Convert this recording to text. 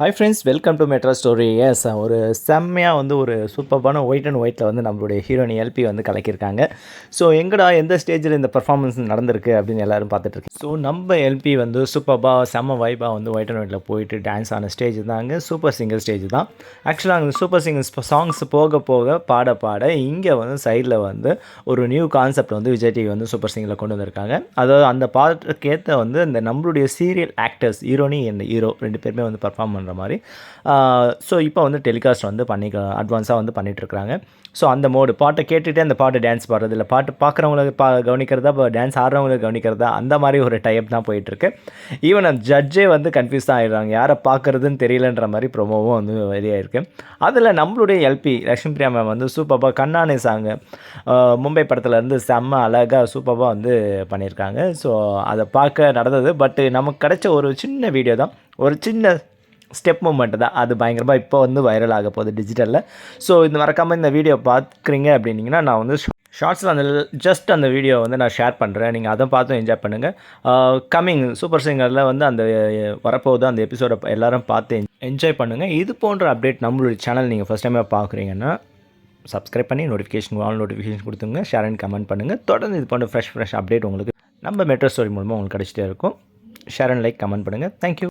Hi friends welcome to மெட்ரா stories ஒரு செம்மையாக வந்து ஒரு சூப்பர்பான ஒயிட் அண்ட் ஒயிட்டில் வந்து நம்மளுடைய ஹீரோனி எல்பி வந்து கலக்கியிருக்காங்க. ஸோ எங்கடா எந்த ஸ்டேஜில் இந்த பர்ஃபார்மன்ஸ் நடந்திருக்கு அப்படின்னு எல்லாரும் பார்த்துட்ருக்கேன் ஸோ நம்ம எல்பி வந்து சூப்பர்பாக செம்ம வைபாக வந்து ஒயிட் அண்ட் ஒயிட்டில் போயிட்டு டான்ஸ் ஆன ஸ்டேஜ் தாங்க சூப்பர் சிங்கர் ஸ்டேஜ் தான். ஆக்சுவலாக அந்த சூப்பர் சிங்கர் சாங்ஸ் போக போக பாட பாட இங்கே வந்து சைடில் வந்து ஒரு நியூ கான்செப்ட் வந்து விஜய் டிவி வந்து சூப்பர் சிங்கரில் கொண்டு வந்திருக்காங்க. அதாவது அந்த பாட்டுக்கேற்ற வந்து இந்த நம்மளுடைய serial actors heroine and hero ரெண்டு பேருமே வந்து பர்ஃபார்ம் பண்ணுற மாதிரி. ஸோ இப்போ வந்து டெலிகாஸ்ட் வந்து பண்ணி அட்வான்ஸாக வந்து பண்ணிகிட்ருக்குறாங்க ஸோ அந்த மோடு பாட்டை கேட்டுகிட்டே அந்த பாட்டு டான்ஸ் பாடுறது இல்லை. பாட்டு பார்க்குறவங்களுக்கு பா கவனிக்கிறதா இப்போ டான்ஸ் ஆடுறவங்களுக்கு கவனிக்கிறதா அந்த மாதிரி ஒரு டைப் தான் போயிட்டுருக்கு. ஈவன் அந்த ஜட்ஜே வந்து கன்ஃபியூஸ் தான் ஆகிடுறாங்க யாரை பார்க்குறதுன்னு தெரியலன்ற மாதிரி ப்ரொமோவும் வந்து வெளியாயிருக்கு. அதில் நம்மளுடைய எல்பி லக்ஷ்மி பிரியா மேம் வந்து சூப்பராக கண்ணானே சாங்கு மும்பை படத்தில் இருந்து செம்ம அழகாக சூப்பராக வந்து பண்ணியிருக்காங்க. ஸோ அதை பார்க்க நடந்தது. பட்டு நமக்கு கிடைச்ச ஒரு சின்ன வீடியோ தான். ஒரு சின்ன ஸ்டெப் மூமெண்ட் தான். அது பயங்கரமாக இப்போ வந்து வைரல் ஆக போகுது டிஜிட்டலில் ஸோ இந்த மறக்காமல் இந்த வீடியோ பார்க்குறீங்க அப்படின்னீங்கன்னா நான் வந்து ஷார்ட்ஸில் அந்த ஜஸ்ட் அந்த வீடியோ வந்து நான் ஷேர் பண்ணுறேன் நீங்கள் அதை பார்த்து என்ஜாய் பண்ணுங்கள் கம்மிங் சூப்பர் சிங்கரில் வந்து அந்த வரப்போகுது அந்த எபிசோடை எல்லாரும் பார்த்து என்ஜாய் பண்ணுங்கள் இது போன்ற அப்டேட் நம்மளுடைய சேனல் நீங்கள் ஃபஸ்ட் டைமே பார்க்குறீங்கன்னா சப்ஸ்கிரைப் பண்ணி நோட்டிஃபிகேஷன் ஆல் நோட்டிஃபிகேஷன் கொடுத்துங்க. ஷேர் அண்ட் கமெண்ட் பண்ணுங்கள் தொடர்ந்து இது போன்ற ஃப்ரெஷ் ஃப்ரெஷ் அப்டேட் உங்களுக்கு நம்ம மெட்ரோ ஸ்டோரி மூலமாக உங்களுக்கு கிடச்சிட்டே இருக்கும். ஷேர் அண்ட் லைக் கமெண்ட் பண்ணுங்கள் தேங்க்யூ